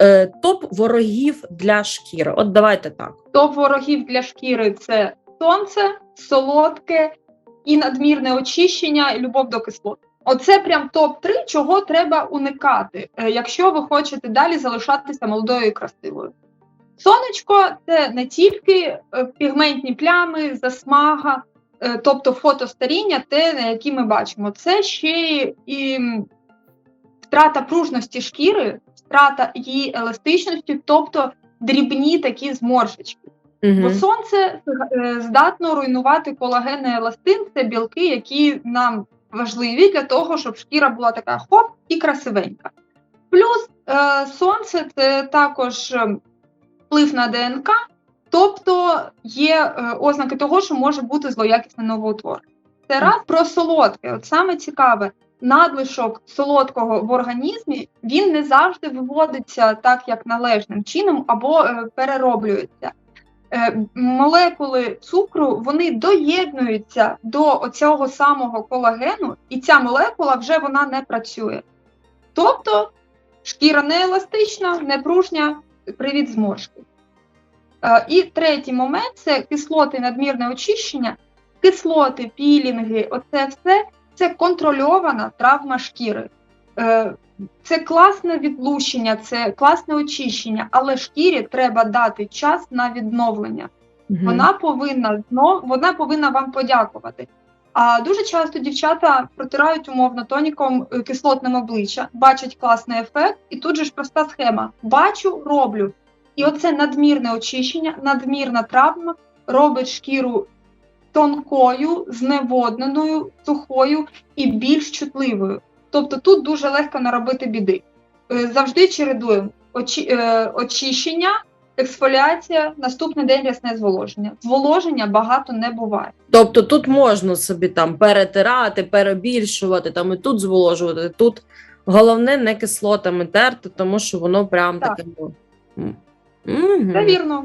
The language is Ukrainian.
Е, топ ворогів для шкіри. От давайте так. Топ ворогів для шкіри це сонце, солодке і надмірне очищення, і любов до кислот. Оце прям топ 3 чого треба уникати, е, якщо ви хочете далі залишатися молодою і красивою. Сонечко це не тільки е, пігментні плями, засмага, тобто фотостаріння, те, на які ми бачимо. Це ще і втрата пружності шкіри, втрата її еластичності, тобто дрібні такі зморшечки. Бо Угу. сонце е, здатно руйнувати колаген і еластин, це білки, які нам важливі для того, щоб шкіра була така хоп і красивенька. Плюс е, сонце це також е, вплив на ДНК, тобто є е, ознаки того, що може бути злоякісне новоутворення. Це раз про солодке. От саме цікаве, надлишок солодкого в організмі він не завжди виводиться так, як належним чином, або е, перероблюється. Е, молекули цукру вони доєднуються до оцього самого колагену, і ця молекула вже вона не працює. Тобто шкіра не еластична, не пружня, привід зморшки. Е, І третій момент це кислоти, надмірне очищення. Кислоти, пілінги, оце все це контрольована травма шкіри. Е, Це класне відлущення, це класне очищення, але шкірі треба дати час на відновлення. Вона повинна вона повинна вам подякувати. А дуже часто дівчата протирають умовно тоніком е, кислотним обличчя, бачать класний ефект, і тут же ж проста схема: бачу, роблю. І оце надмірне очищення, надмірна травма робить шкіру тонкою, зневодненою, сухою і більш чутливою. Тобто тут дуже легко наробити біди. Е, Завжди чередуємо очі, е, очищення, ексфоліація, наступний день рясне зволоження. Зволоження багато не буває. Тобто тут можна собі там перетирати, перебільшувати, там і тут зволожувати. Тут головне не кислотами терти, тому що воно прям Так. таке. м. Це вірно.